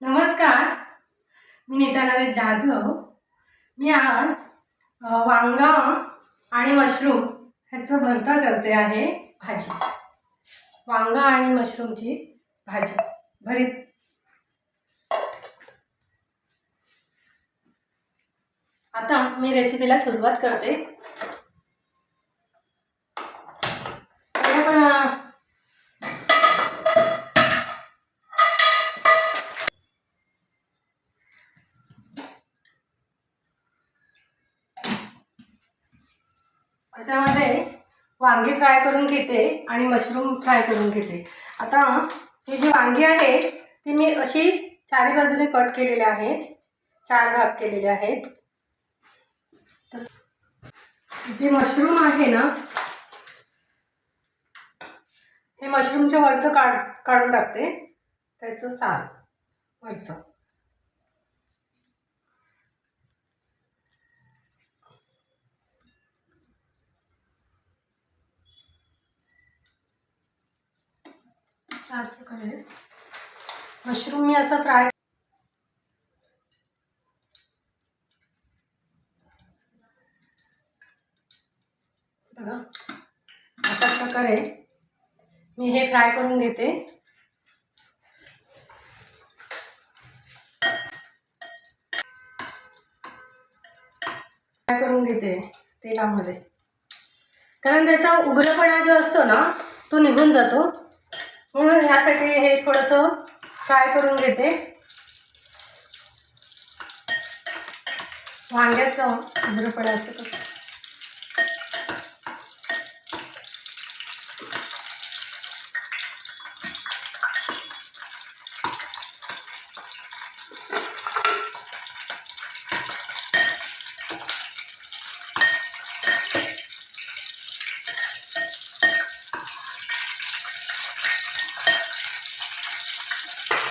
नमस्कार. मी नेतानारे जाधव. मी आज वांगा आणि मशरूम ह्याचं भरता करते आहे भाजी. वांगा आणि मशरूमची भाजी. भरीत. आता मी रेसिपीला सुरुवात करते. वांगी फ्राय करून घेते आणि मशरूम फ्राय करून घेते. आता ही जी वांगी आहे ती मी अशी चारी बाजूने कट केलेले आहेत. चार भाग केलेले आहेत. तस जे मशरूम आहे ना हे मशरूमच्या वरचं काढ काढून टाकते. त्याचं साल वरचं. चार प्रकारे मशरूम मी असं फ्राय बघा अशा प्रकारे मी हे फ्राय करून घेते. फ्राय करून घेते तेलामध्ये. कारण त्याचा उग्रपणा जो असतो ना तो निघून जातो. म्हणून ह्यासाठी हे थोडंसं फ्राय करून घेते. वांग्याचं उग्रपणा असतो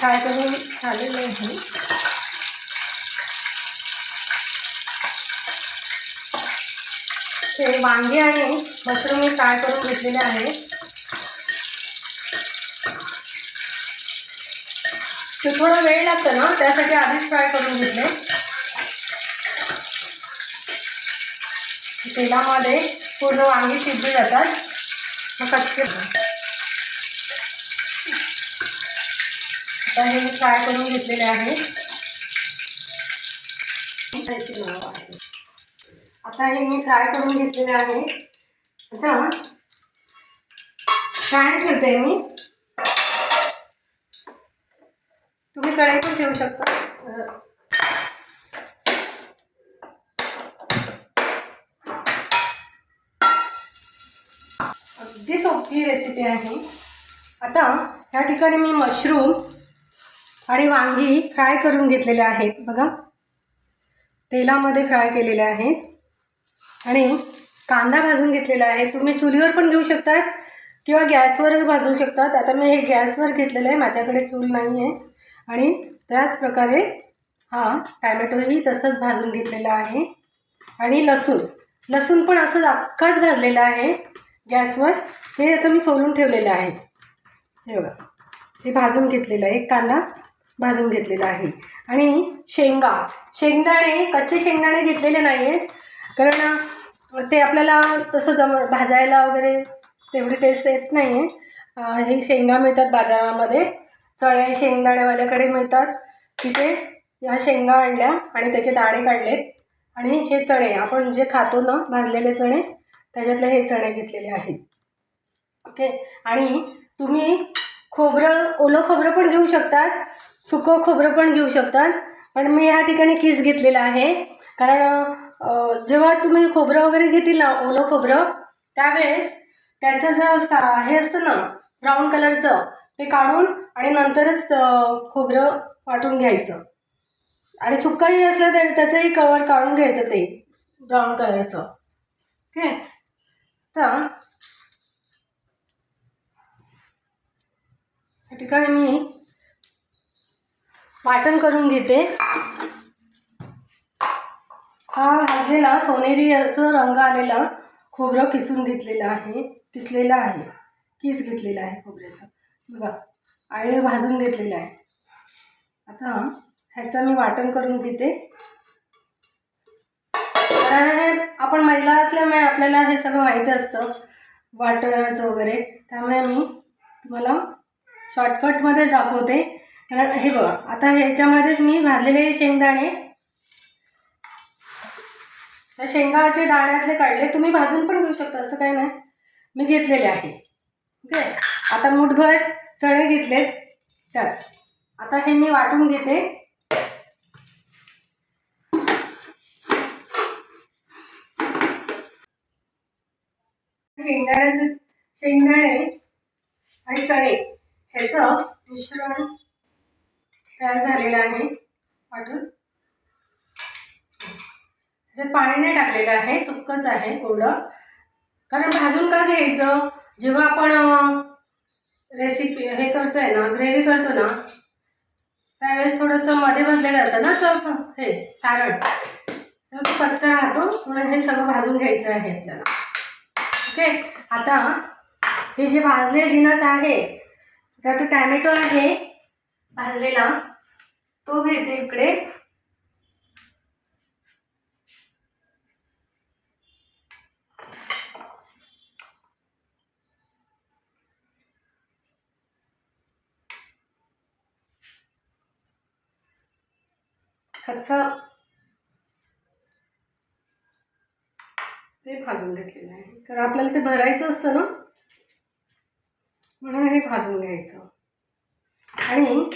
फ्राय करून झालेलं आहे. ते वांगे आणि मशरूम मी फ्राय करून घेतलेले आहे. ते थोडं वेळ लागतं ना त्यासाठी आधीच फ्राय करून घेतले. तेलामध्ये पूर्ण वांगी शिजली जातात. मग कच्चे आता हे मी फ्राय करून घेतलेले आहे. आता हे मी फ्राय करून घेतलेले आहे. आता फ्राय ठेवते मी. तुम्ही कढई पण ठेवू शकता. अगदी सोपी रेसिपी आहे. आता ह्या ठिकाणी मी मशरूम आणि वांगी फ्राय करून घेतलेले आहेत बघा. तेलामध्ये फ्राय केलेले आहेत. आणि कांदा भाजून घेतलेला आहे. तुम्ही चुलीवर पण घेऊ शकतात किंवा गॅसवर भाजू शकतात. आता मी हे गॅसवर घेतलेलं आहे. माझ्याकडे चूल नाही आहे आणि त्याचप्रकारे हा टॅमॅटोही तसंच भाजून घेतलेला आहे. आणि लसूण. लसूण पण असंच अख्खाच भाजलेलं आहे गॅसवर. ते आता मी सोलून ठेवलेलं आहे. हे बघा. ते भाजून घेतलेलं आहे. एक कांदा. भाजून घेतलेलं आहे. आणि शेंगा शेंगदाणे कच्चे शेंगदाणे घेतलेले नाही आहेत कारण ते आपल्याला तसं जम भाजायला वगैरे तेवढी टेस्ट येत नाही आहे हे शेंगा मिळतात बाजारामध्ये. चळे शेंगदाणेवाल्याकडे मिळतात. तिथे या शेंगा आणल्या आणि त्याचे दाणे काढलेत. आणि हे चणे आपण जे खातो ना भाजलेले चणे त्याच्यातले हे चणे घेतलेले आहेत. ओके आणि तुम्ही खोबरं ओलं खोबरं पण घेऊ शकतात. सुकं खोबरं पण घेऊ शकतात. पण मी ह्या ठिकाणी किस घेतलेला आहे. कारण जेव्हा तुम्ही खोबरं वगैरे घेतील ना ओलं खोबरं त्यावेळेस त्याचं जे हे असतं ना ब्राऊन कलरचं ते काढून आणि नंतरच खोबरं वाटून घ्यायचं. आणि सुकंही असलं तरी त्याचंही कवर काढून घ्यायचं ते ब्राऊन कलरचं. ओके? तर ठिकाणी मी वाटण करून घेते. हा भाजलेला सोनेरी असं रंग आलेला खोबरं किसून घेतलेलं आहे. किसलेलं आहे. किस घेतलेला आहे खोबऱ्याचं. बघा आळे भाजून घेतलेलं आहे. आता ह्याचं मी वाटण करून घेते. कारण हे आपण महिला असल्यामुळे आपल्याला हे सगळं माहिती असतं वाटणाचं वगैरे. त्यामुळे मी तुम्हाला शॉर्टकटमध्येच दाखवते. कारण हे बघा. आता ह्याच्यामध्येच मी भाजलेले शेंगदाणे. त्या शेंगाचे दाण्यातले काढले तुम्ही भाजून पण घेऊ शकता असं काही नाही. मी घेतलेले आहे. ओके? आता मुठभर चणे घेतले तर आता हे मी वाटून घेते. शेंगदाण्याचे शेंगदाणे आणि चणे ह्याचं मिश्रण तयार झालेलं आहे. वाटून त्याच्यात पाणी नाही टाकलेलं आहे सुक्कच आहे कोरडं. कारण भाजून का घ्यायचं? जेव्हा आपण रेसिपी हे करतोय ना ग्रेव्ही करतो ना त्यावेळेस थोडंसं मध्ये भरलेलं जातं ना चव हे सारण. तर तो कच्चा राहतो म्हणून हे सगळं भाजून घ्यायचं आहे आपल्याला. ओके? आता हे जे भाजले जिनस आहे त्यात टॅमॅटो आहे भाजलेला. तो घेते इकडे. ते भाजून घेतलेलं आहे. कारण आपल्याला ते भरायचं असतं ना? म्हणून हे भाजून घ्यायचं. आणि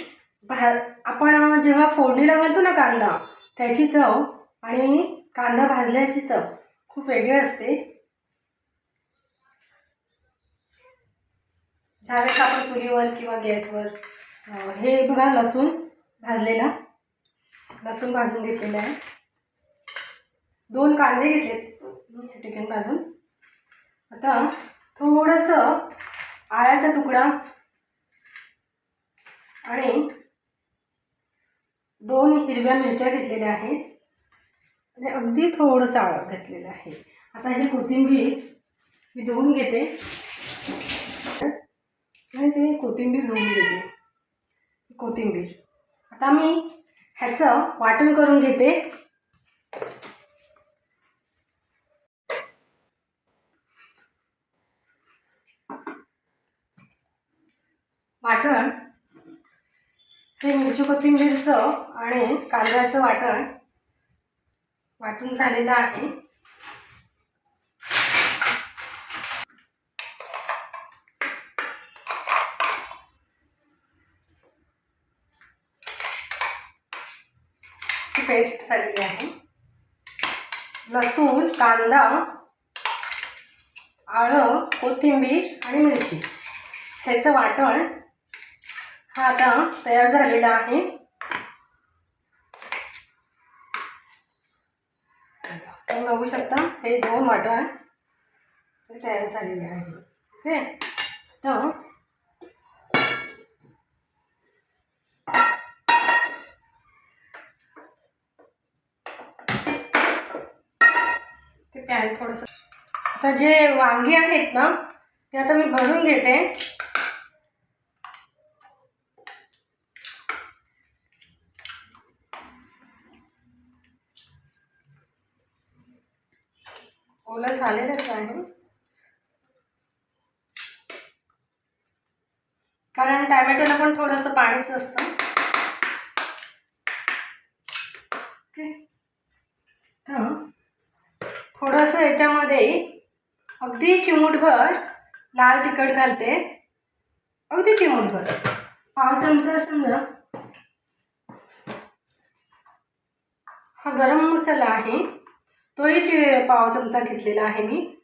भा आपण जेव्हा फोडणीला घालतो ना कांदा त्याची चव आणि कांदा भाजल्याची चव खूप वेगळी असते. ज्यावेळेस आपण चुलीवर किंवा गॅसवर हे बघा लसूण भाजलेला. लसूण भाजून घेतलेला आहे. दोन कांदे घेतलेत. मी या ठिकाणी भाजून. आता थोडंसं आळ्याचा तुकडा आणि दोन हिरव्या मिरच्या घेतलेल्या आहेत. आणि अगदी थोडंसं आळं घेतलेलं आहे. आता ही कोथिंबीर मी धुवून घेते. आणि ते कोथिंबीर धुवून घेते. कोथिंबीर. आता मी ह्याचं वाटण करून घेते. वाटण हे मिरची कोथिंबीरचं आणि कांद्याचं वाटण. वाटून झालेलं आहे. पेस्ट झालेली आहे. लसूण कांदा आळं कोथिंबीर आणि मिरची. ह्याचं वाटण हा आता तयार झालेला आहे. बघू शकता हे दोन वाटण ते तयार झालेले आहे. ओके? तर ते पॅन थोडंसं आता जे वांगी आहेत ना ते आता मी भरून घेते ओलं झालेलंच आहे कारण टॅमॅटोला पण थोडंसं पाणीच असतं. थोडंसं याच्यामध्ये अगदी चिमूटभर लाल तिखट घालते. अगदी चिमूटभर. पाव चमचा समजा. हा गरम मसाला आहे. तोही चे पाव चमचा घेतलेला आहे मी.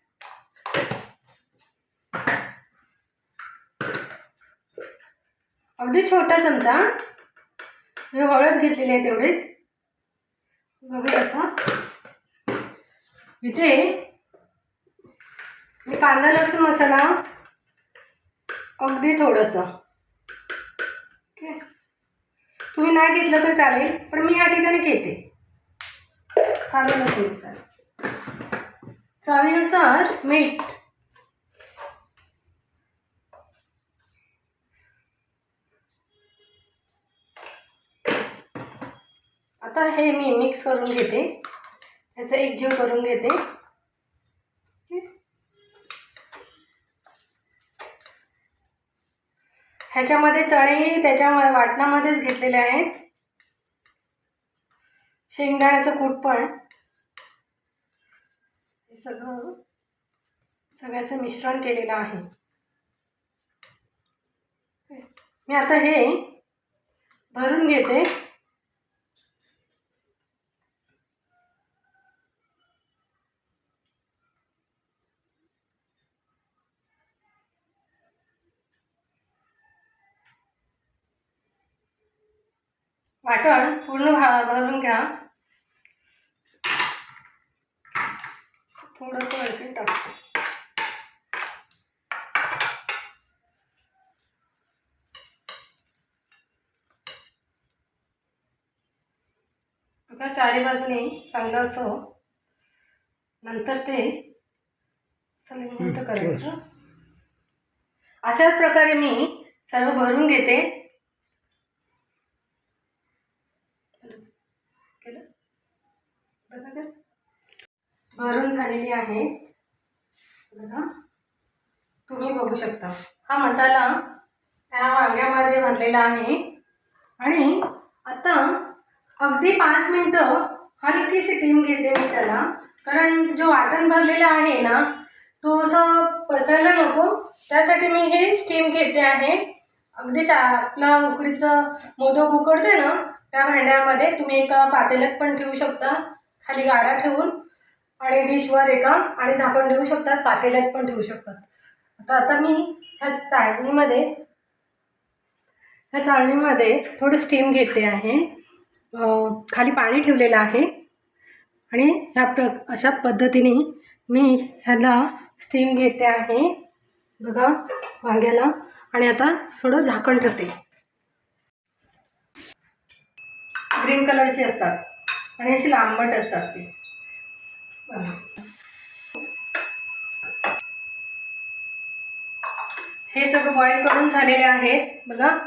अगदी छोटा चमचा. मी हळद घेतलेली आहे तेवढीच. बघू शकता. इथे मी कांदा लसूण मसाला अगदी थोडंसं. ओके. तुम्ही नाही घेतलं तर चालेल पण मी ह्या ठिकाणी घेते. कांदा लसूण मसाला. चवीनुसार मीठ. आता हे मी मिक्स करून घेते. ह्याचा एक जीव करून घेते. ह्याच्यामध्ये चणे त्याच्या वाटणामध्येच घेतलेले आहेत. शेंगदाण्याचं कूट पण. हे सगळं सगळ्याचं मिश्रण केलेलं आहे. मी आता हे भरून घेते. वाटण पूर्ण भा भरून घ्या. थोडंसं वरती टाकते. आता चारी बाजूने चांगलं असं नंतर ते लिंबूट करायचं. अशाच प्रकारे मी सर्व भरून घेते. केलं? बघा तर. भरून झालेली आहे. बघा. तुम्ही बघू शकता. हा मसाला त्या वांग्यामध्ये भरलेला आहे. आणि आता अगदी पाच मिनटं हलकीशी टीम घेते मी त्याला. कारण जो वाटण भरलेला आहे ना तो असं पसरायला नको. त्यासाठी मी हे स्टीम घेते आहे. अगदी आपला उकडीचं मोदक उकडते ना त्या भांड्यामध्ये तुम्ही एका पातेल्यात पण ठेवू शकता. खाली गाडा ठेवून आणि डिशवर एका आणि झाकण ठेवू शकतात. पातेल्यात पण ठेवू शकतात. आता आता मी ह्या चाळणीमध्ये ह्या चाळणीमध्ये थोडं स्टीम घेते आहे. खाली पाणी ठेवलेलं आहे. आणि ह्या प्र अशा पद्धतीने मी ह्याला स्टीम घेते आहे. बघा वांग्याला. आणि आता थोडं झाकण ठेवते. ग्रीन कलरची असतात. आणि अशी लांबट असतात ते. हे सगळं बॉईल करून झालेले आहेत बघा.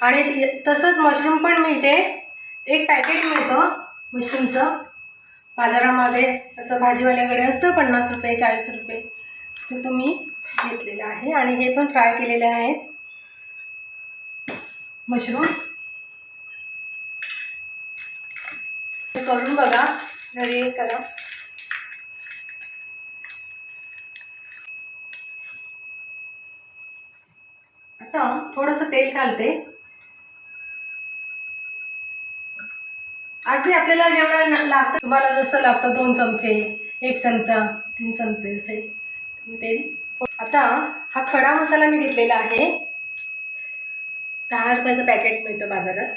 आणि ती- तसंच मशरूम पण मिळते एक पॅकेट मिळतं मशरूमचं बाजारामध्ये असं भाजीवाल्याकडे असतं पन्नास रुपये चाळीस रुपये. ते तुम्ही घेतलेलं आहे. आणि हे पण फ्राय केलेले आहेत. मशरूम करून बघा. घरी करा. आता थोडंसं तेल घालते. अगदी आपल्याला जेवढं लागतं तुम्हाला जसं लागतं दोन चमचे एक चमचा तीन चमचे असे. तुम्ही ते आता हा खडा मसाला मी घेतलेला आहे. दहा रुपयाचं पॅकेट मिळतं बाजारात.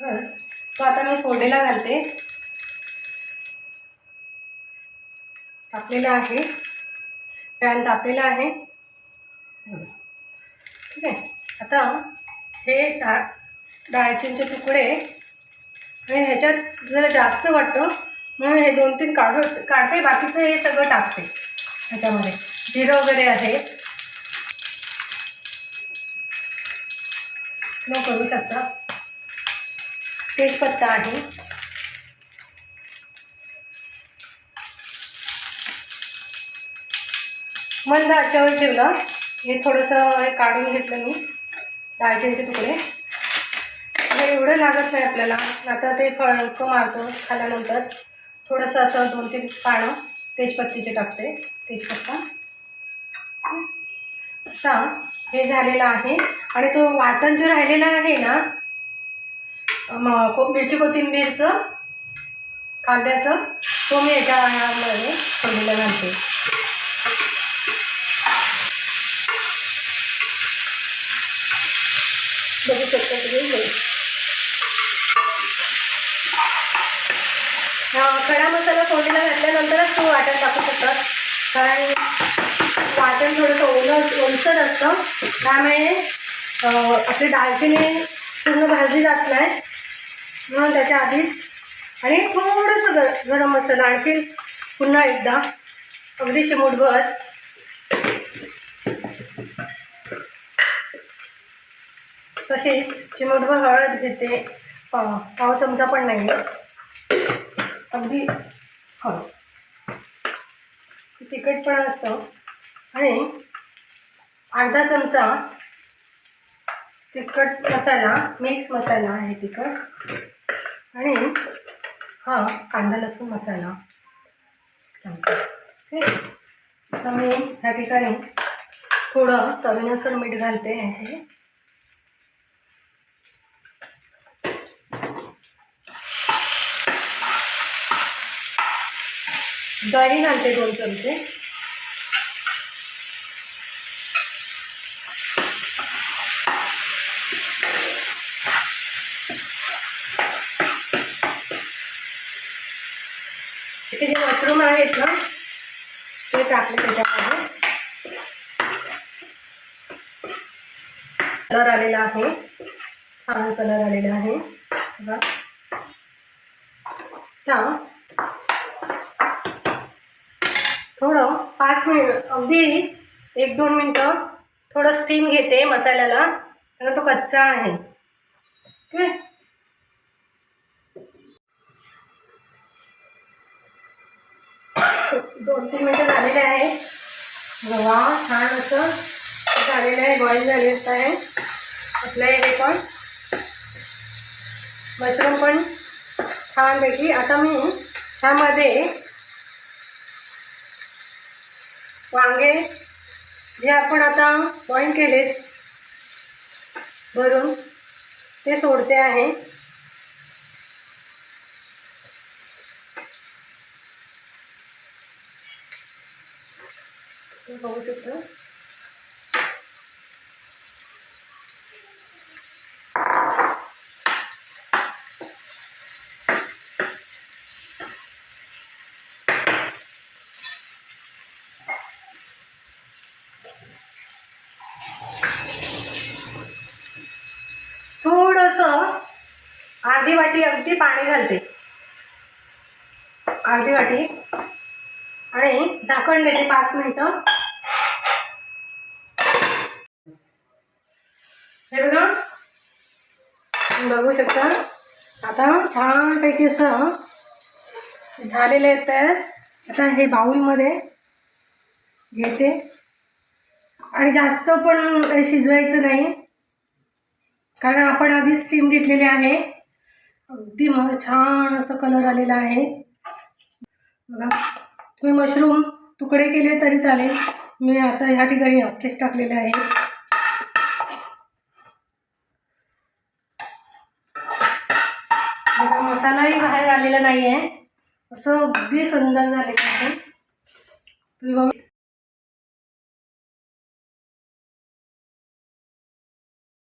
तर तो आता मी फोडेला घालते. तापलेला आहे. पॅन तापलेला आहे. ठीक आहे. आता हे डा डाळचिंचे तुकडे आणि ह्याच्यात जरा जास्त वाटतं. म्हणून हे दोन तीन काढू काढते. बाकीचं हे सगळं टाकते. ह्याच्यामध्ये. जिरं वगैरे आहे. स्लो करू शकता. तेजपत्ता आहे. मंद आचेवर ठेवलं. हे थोडंसं हे काढून घेतलं मी. दालचिनीचे तुकडे. हे एवढं लागत नाही आपल्याला. आता ते फळकं मारतो खाल्यानंतर. थोडंसं असं दोन तीन पानं तेजपत्तीचे टाकते. तेजपत्ता आता हे झालेलं आहे. आणि तो वाटण जो राहिलेला आहे ना को मिरची कोथिंबीरचं कांद्याचं तो मी याच्यामध्ये फोडणीला घालते. बघू शकता तुम्ही खडा मसाला फोडणीला घातल्यानंतरच तो वाटण टाकू शकतात कारण वाटण थोडंसं ओलं ओलसर असतं. त्यामुळे आपली दालचिनी पूर्ण भाजली जात नाही. म्हणून त्याच्या आधीच आणि थोडंसं गर गरम मसाला आणखी पुन्हा एकदा अगदी चिमूटभर. तसेच चिमूटभर हळद घेते. पाव पाव चमचा पण नाही. अगदी हळद. तिखटपणा असतं. आणि अर्धा चमचा तिखट मसाला मिक्स मसाला आहे तिखट. आणि हा कांदा लसूण मसाला सांगतो. ठीक ओके? आता मी ह्या ठिकाणी थोडं चवीनुसार मीठ घालते हे. दही घालते दोन चमचे इथे जे मशरूम आहेत ना ते टाकले त्याच्यामध्ये. कलर आलेला आहे. छान कलर आलेला आहे. बघा. थोडं पाच मिनिट अगदी एक दोन मिनटं थोडं स्टीम घेते मसाल्याला. कारण तो कच्चा आहे. छान असं झालेलं आहे बॉईल झालेलं आहे. आपलं हे पण मशरूम पण छानपैकी. आता मी ह्यामध्ये वांगे जे आपण आता बॉईल केलेत भरून ते सोडते आहे. बघू शकता. थोडस अर्धी वाटी अगदी पाणी घालते. अर्धी वाटी. आणि झाकण देते पाच मिनिटं हे बघा तुम्ही बघू शकता. आता छानपैकी असं झालेले आहेत तर आता हे बाऊलमध्ये घेते. आणि जास्त पण काही शिजवायचं नाही. कारण आपण आधी स्टीम घेतलेली आहे. अगदी मला छान असं कलर आलेला आहे. बघा. तुम्ही मशरूम तुकडे केले तरी चालेल. मी आता ह्या ठिकाणी अख्खेच टाकलेले आहे बघा, मसालाही बाहेर आलेला नाही आहे असं अगदी सुंदर झालेलं आहे तुम्ही बघू